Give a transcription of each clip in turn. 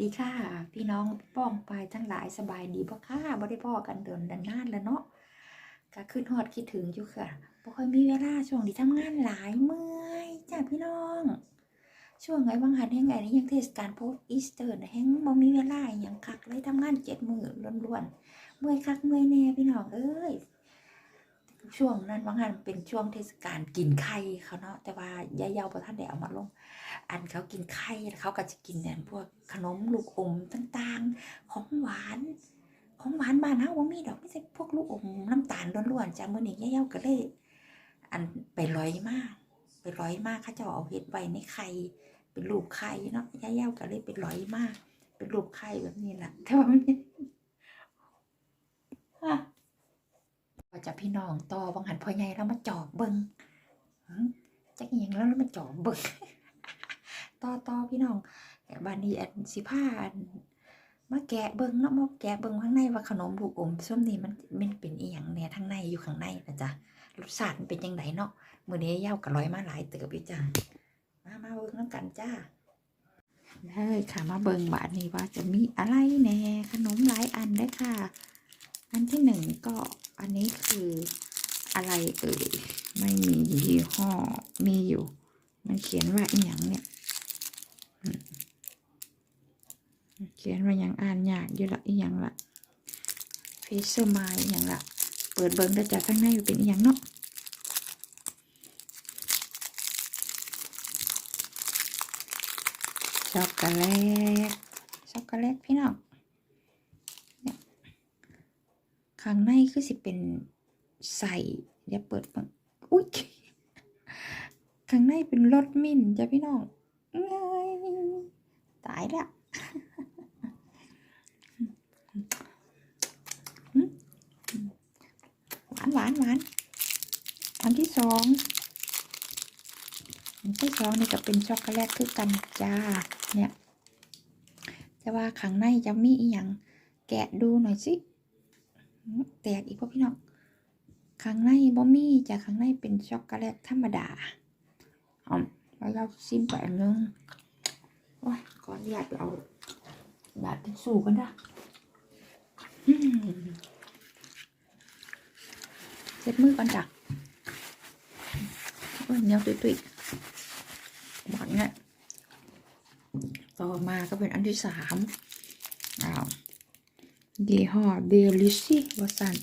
ดีค่ะ พี่น้องป้องปายทั้งหลายสบายดีบ่ค่ะบ่ได้พ่อกันเดินนานแล้วเนาะก็ขึ้นฮอดคิดถึงอยู่ค่ะบ่ค่อยมีเวลาช่วงนี้ทำงานหลายเมื่อยจ้าพี่น้อง ช่วงไงบางหันแห่งไงนี่ยังเทศกาลโพสอีสเตอร์แห่งบ่มีเวลาอหยังคักเลยทำงานเจ็ดมือล้วนๆเมื่อยคักเมื่อยแน่พี่น้องเอ้ย ช่วงนั้นบางหันเป็นช่วงเทศกาลกินไข่เขาเนาะแต่ว่ายายเยาบ่ทันได้เอามาลง อันเขากินไข่เขาก็จะกินเนี่ยพวกขนมลูกอมต่างๆ ของหวาน ของหวานบ้านเฮาบ่มีดอกไม่ใช่พวกลูกอมน้ำตาลล้วนๆจ้ะมื้อนี้ย่าเยาก็เลย อันไปร้อยมาก ไปร้อยมากเขาเจะเอาเฮ็ดไว้ในไข่เป็นรูปไข่เนาะย่าเยาก็เลยไปร้อยมาก เป็นรูปไข่แบบนี้แหละแต่ว่ามันฮะ ก็จะพี่น้องต่อบางหันพ่อใหญ่แล้วมาจอบเบิงจักอหยังแล้วแล้วมาจอบเบิ่งต่อต่อพี่น้องบานนี้อันสิผ้าอันมาแกะเบิ้งเนาะมาแกะเบิ้งข้างในว่าขนมลูกอมส้มนี่มันมันเป็นอีหยังแหน่ทั้งในอยู่ข้างในนะจ๊ะรสชาติมันเป็นยังไงเนาะมื้อนี้ยาวกะร้อยมาหลายเติบอยู่จ้ะมามาเบิ้งน้ำกันจ้าได้ค่ะมาเบิ้งบาทนี้ว่าจะมีอะไรแน่ขนมหลายอันได้ค่ะ อันที่หนึ่งก็ อันนี้คืออะไรเอ่ย ไม่มียี่ห้อ มีอยู่ มันเขียนว่าอีหยังเนี่ยเขียนว่าหยังอ่านยากอยู่ละอีหยังละเฟเซอร์ไมล์อหยังละเปิดเบิ้งได้จากข้างในเป็นอีหยังเนาะช็อกโกแลตช็อกโกแลตพี่น้องเนี่ย ข้างในคือสิเป็นใส่เดี๋ยวเปิดเบิ่งอุ้ยข้างในเป็นรสมิ้นจ้ะพี่น้องตายแล้วหวานหวานหวานอันที่สองอันที่สองนี่ก็เป็นช็อกโกแลตคือกันจ้าเนี่ยแต่ว่าข้างในจะมีอีหยังแกะดูหน่อยสิ แตกอีกพ่อพี่น้องข้างในบ่มีจ้ะข้างในเป็นช็อกโกแลตธรรมดาหอมแล้วเราซิมไปอันนึงโอ้ยก่อนอยากเอาบาดเป็นสู่กันนะเช็ดมือก่อนจ้ะโอ้ยเหนียตุยๆหวานเนี่ยต่อมาก็เป็นอันที่สาม ยี่ห้อเดลิชี่วาสัน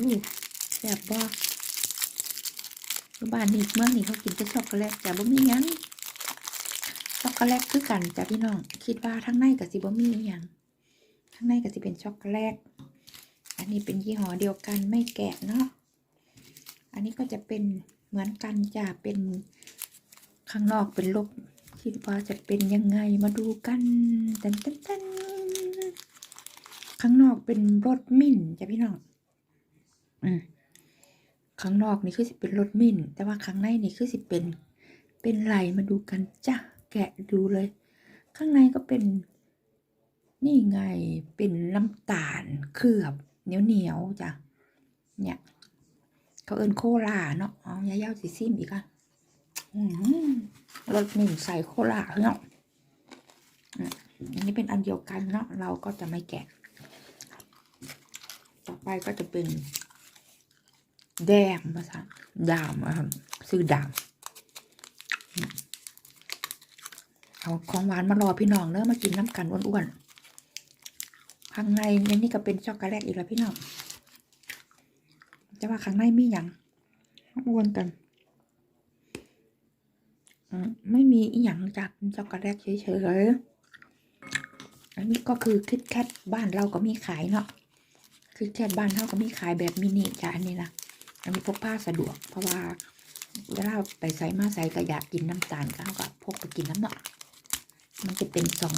ลูกแซ่บบ่บ้านนี้เมืองนี้เขากินแต่ช็อกโกแลตแต่บ่มีหยังช็อกโกแลตคือกันจ้ะพี่น้อง คิดว่าทั้งในกับสิบ่มีหยังทั้งในกับสิเป็นช็อกโกแลตอันนี้เป็นยี่ห้อเดียวกันไม่แกะเนาะอันนี้ก็จะเป็นเหมือนกันจ้ะเป็นข้างนอกเป็นลบคิดว่าจะเป็นยังไงมาดูกันตันตันตัน ข้างนอกเป็นรสมิ้นจ้ะพี่น้องอืมข้างนอกนี่คือสิเป็นรสมิ้นแต่ว่าข้างในนี่คือสิเป็น เป็นไหลมาดูกันจ้ะแกะดูเลย ข้างในก็เป็น นี่ไงเป็นน้ำตาลเคลือบเหนียวเหนียวจ้ะเนี่ยเขาเอินโคลาเนาะอ๋อยายาสีซิมอีกอะรสมิ้นใส่โคลาเนาะอันนี้เป็นอันเดียวกันเนาะเราก็จะไม่แกะ ต่อไปก็จะเป็น แดงภาษาดามอะครับซื้อดามเอาของหวานมารอพี่น้องเนอะมากินน้ำกันอ้วนๆข้างในในนี่ก็เป็นช็อกโกแลตอีกแล้วพี่น้องแต่ว่าข้างในมีอย่างอ้วนกันอืมไม่มีอีหยังจากช็อกโกแลตเฉยๆอันนี้ก็คือคิดแคทบ้านเราก็มีขายเนาะ คิดแคทบ้านเราก็มีขายแบบมินิจ้ะอันนี้นะอันนี้พกพาสะดวก เพราะว่าเวลาไปใส่มาใส่ก็อยากกินน้ำตาลก็ก็พกไปกินน้ำเนาะมันจะเป็นสอง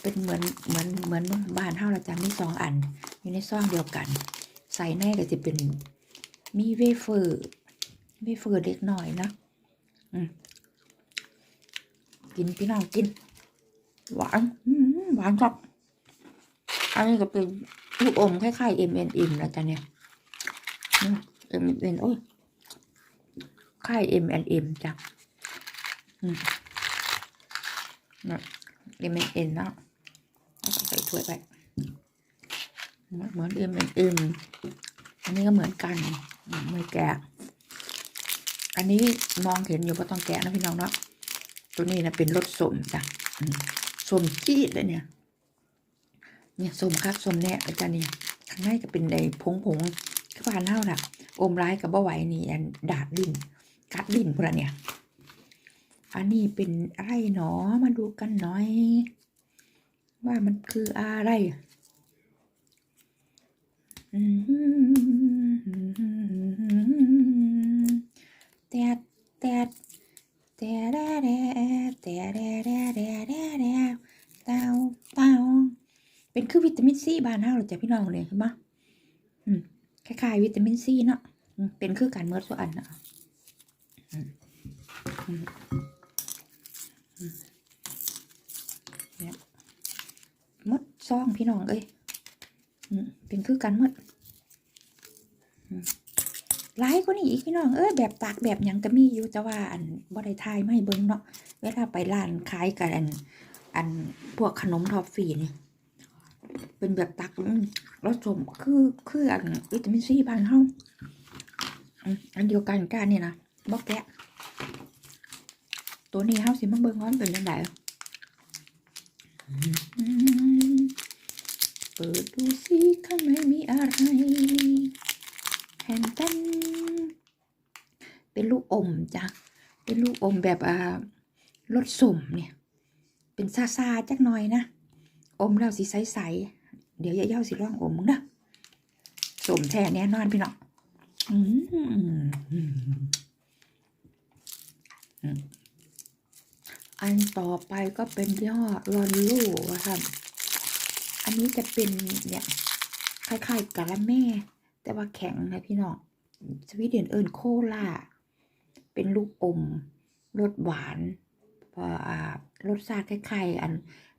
เป็นเหมือนเหมือนเหมือนบ้านเท่าเราจะมีสองอัน อยู่ในซองเดียวกัน ใส่ในก็จะเป็นมีเวเฟอร์เวเฟอร์เล็กหน่อยนะอืมกินพี่น้องกิน หวานหวานจับ อันนี้ก็เป็นลูกอมคล้ายๆ M N M นะจ๊ะเนี่ยเอ็มเอ็นโอ้ยค่ายเอ็มแอนเอ็มจ้ะอืมนะเอ็มเอ็นเนะใส่ถ้วยไป เหมือนเหมือนเอ็มเอ็มอันนี้ก็เหมือนกันอืมไม่แกะ อันนี้มองเห็นอยู่ก็ต้องแกะนะพี่น้องเนาะ ตัวนี้นะเป็นรสสมจ้ะอืมสมจี๊ดเลยเนี่ย เนี่ยสมคักสมแน่อาจารย์เนี่ยข้างในก็เป็นในผงผงๆคือบ้านเฮาน่ะอมร้ายกับบ่ไหวนี่อันดาดลิ้นกัดลิ้นพวกนั้นเนี่ยอันนี้เป็นอะไรหนอมาดูกันหน่อย ว่ามันคืออะไรอืมแตดแตดแตดแดแดแตดแดแดแดแดแดเต้าเต้า เป็นคือวิตามินซีบ้านเฮาเหรอจ้ะพี่น้องเลยเห็นปะอืมคล้ายๆวิตามินซีเนาะเป็นคือการเมิดส่วนนะมืดซองพี่น้องเอ้ยเป็นคือกันมดอืมหลายกว่านี้อีกพี่น้องเอ้ยแบบตากแบบยังก็มีอยู่แต่ว่าอันบ่ได้ทายไม่เบิ่งเนาะเวลาไปร้านขายกันอันอันพวกขนมทอฟฟี่นี่ เป็นแบบตักรสสมคือคืออันวิตามินซีบานเฮาอืมอันเดียวกันกันนี่นะบ่แกะตัวนี้เฮาสิมาเบิ่งว่ามันเป็นจังไงเปิดดูสิข้างในมีอะไรแผ่นแป้นเป็นลูกอมจ้ะ เป็นลูกอมแบบอ่ารสสมเนี่ย เป็นซาซาจักหน่อยนะ อมแล้วสิใสๆ เดี๋ยวย่าเย้าสิลองอมมึงนะสมแท้แน่นอนพี่น้องอืมอืมอันต่อไปก็เป็นย่อลอนลูค่ะอันนี้จะเป็นเนี่ยคล้ายๆกะละแม่ แต่ว่าแข็งนะพี่น้องสวีเดนเอิญโคลาเป็นลูกอมรสหวานพอรสชาติคล้ายๆอัน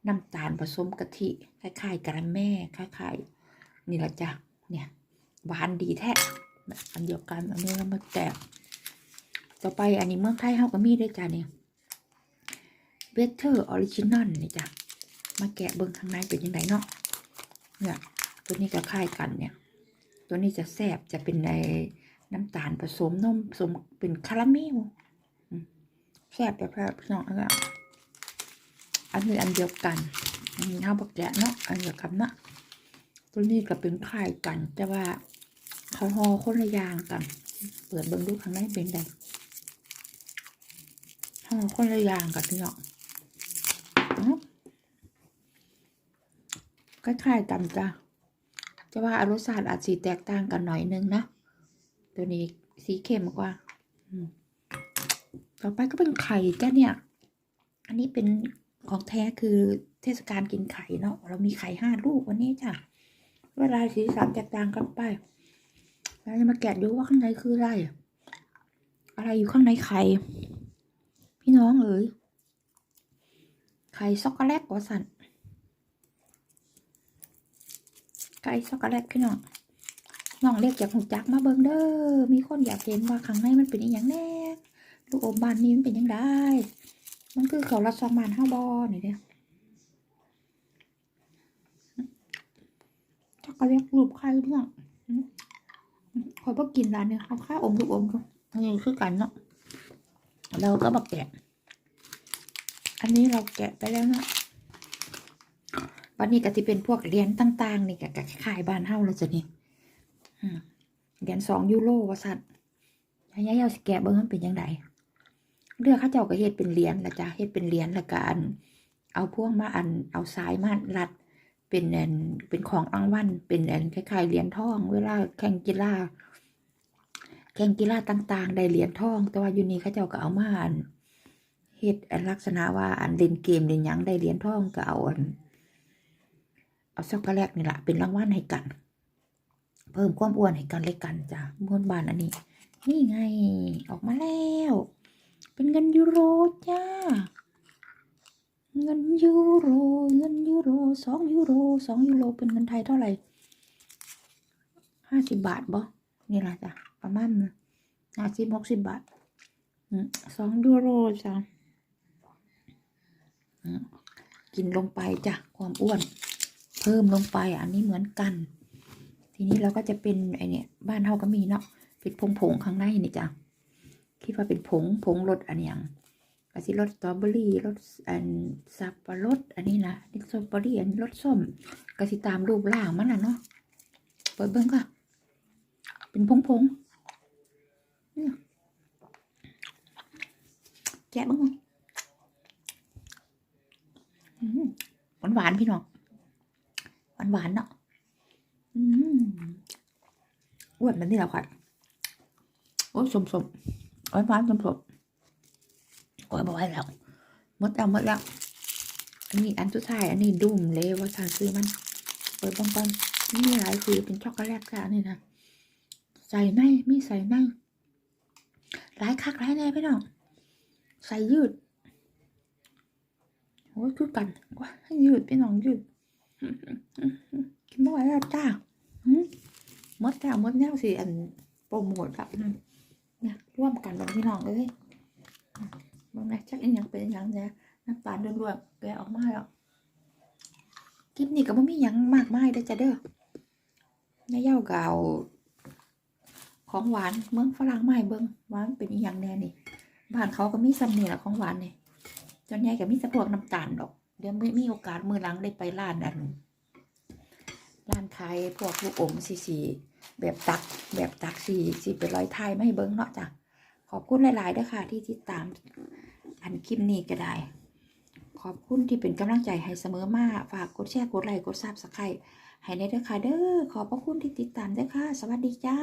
น้ำตาลผสมกะทิคล้ายๆกะละแม่คล้ายๆนี่แหละจ้ะเนี่ยหวานดีแท้อันเดียวกันอันนี้เรามาแตกต่อไปอันนี้เมืองไทยเฮาก็มีด้วยจ้ะเนี่ยเวเทอร์ออริจินอลนี่จ้ะมาแกะเบิ้งข้างในเป็นยังไงเนาะเนี่ยตัวนี้ก็คล้ายกันเนี่ย ตัวนี้จะแซ่บจะเป็นในน้ำตาลผสมนมผสมเป็นคาราเมลแซ่บแบบพี่น้องอันนี้ อันนี้อันเดียวกันอันนี้เอาบักแกะเนาะอันเดียวกันนะตัวนี้ก็เป็นคล้ายกัน แต่ว่าเขาห่อคนละอย่างกัน เปิดเบิ้งดูข้างในเป็นไงห่อคนละอย่างกันพี่น้องคล้ายๆกันจ้ะจะว่าอรสชาติอาจสีแตกต่างกันหน่อยนึงนะ ตัวนี้สีเข้มกว่า ต่อไปก็เป็นไข่จ้ะเนี่ย อันนี้เป็น ของแท้คือเทศกาลกินไข่เนาะเรามีไข่ห้าลูกวันนี้จ้ะเวลาสีสันแตกต่างกันไปแล้วจะมาแกะดูว่าข้างในคืออะไร อะไรอยู่ข้างในไข่ พี่น้องเอ๋ยไข่ช็อกโกแลตกว่าสันไก่ช็อกโกแลตพี่น้องน้องเล็กอยากหูจักมาเบิ่งเด้อมีคนอยากเห็นว่าข้างในมันเป็นอย่างแน่ลูกอมบานนี้มันเป็นยังไง มันคือเขาละซองบานห้าบอนี่เด้อช็อกโกแลตรูปไข่พี่องอืมขอยบ่กินร้านเนี่ยเขาค่าอมลูกอมก็อันนี้คือกันเนาะเราก็บักแกะ อันนี้เราแกะไปแล้วเนาะวันนี้ก็จะเป็นพวกเหรียญต่างๆนี่ก็ก็ขายบ้านเฮาเลยจะนี่เหรียญสองยูโรว่าสัตว์ยายายาสแกะเบิ้งมันเป็นยังไง เรือเข้าเจ้าก็เฮ็ดเป็นเหรียญละจ้ะเฮ็ดเป็นเหรียญละกันเอาพวงมาอันเอาสายมารัด เป็นอันเป็นของรางวัลเป็นอันคล้ายๆเหรียญทอง เวลาแข่งกีฬาแข่งกีฬาต่างๆ ได้เหรียญทอง แต่ว่าอยู่นี่ข้าเจ้าก็เอามาอันเฮ็ดอันลักษณะว่าอันเล่นเกมเล่นหยังได้เหรียญทองก็เอาอันเอาช็อกโกแลตนี่แหละเป็นรางวัลให้กัน เพิ่มความอ้วนให้กันเลยกันจ้ะม้วนบานอันนี้ นี่ไงออกมาแล้ว เป็นเงินยูโรจ้า เงินยูโร เงินยูโรสองยูโรสองยูโรเป็นเงินไทยเท่าไหร่ห้าสิบบาทบ่นี่แหละจ้ะประมาณห้าสิบหกสิบบาทสองยูโรจ้ะกินลงไปจ้ะความอ้วน เพิ่มลงไปอันนี้เหมือนกัน ทีนี้เราก็จะเป็นไอเนี่ยบ้านเฮาก็มีเนาะเป็นผงผงข้างในนี่จ้ะ คิดว่าเป็นผงผงรสอันอย่างก็สิรสสตรอเบอรี่รสอันสับปะรดอันนี้นะนี่สตรอเบอรี่อันรสส้มก็สิตามรูปร่างมันน่ะเนาะเปิดเบิ้งค่ะ เป็นผงผงเนี่ยแกะบ้างหวานหวานพี่น้องหวานหวานเนาะอืมอ้วนแบบนี้แหละค่ะ โอ้ยสมสม ๆหวานหวานสมสมๆโอ้ยบอกไว้แล้วมดแล้วมดแล้วอันนี้อันสุดท้ายอันนี้ดุ่มเลยว่าทานซื้อมันเปิดบางๆนี่หลายคือเป็นช็อกโกแลตค่ะนี่นะใส่ในมีใส่ในหลายคักหลายแน่พี่น้องใส่ยืดโอ้ยคือกันว้าให้ยืดพี่น้องยืดกินบ่ไหวแล้วจ้ามดแล้วมดแล้วสิอันโปรโมทครับ นี่ยร่วมกันแบบพี่น้องเอ้ยบางนะจักอยังเป็นอหยังเนี่ยน้ำตาลล้วนๆแกออกมาแล้วคลิปนี้ก็บ่มียังมากมายเด้อจ้ะเด้อแม่เย่าเก่าของหวานเมืองฝรั่งมาให้เบิ่งว่านเป็นอีหยังแน่นี่บ้านเขาก็มีซ้ำนี่แหละของหวานนี่จนใหญ่ก็มีแต่พวกน้ำตาลดอก เดี๋ยวไม่มีโอกาสมือหลังได้ไปร้านอัน ร้านขายพวกลูกอมสีสีแบบตักแบบตักสีสีเป็นรอยไทยไม่เบิ้งเนาะจ้ะขอบคุณหลายๆเด้อค่ะ ที่ติดตามอันคลิปนี้ก็ได้ ขอบคุณที่เป็นกำลังใจให้เสมอมาฝากกดแชร์กดไลค์กดซับสไครต์ให้ในเด้อค่ะเด้อขอบพระคุณที่ติดตามเด้อค่ะ สวัสดีจ้า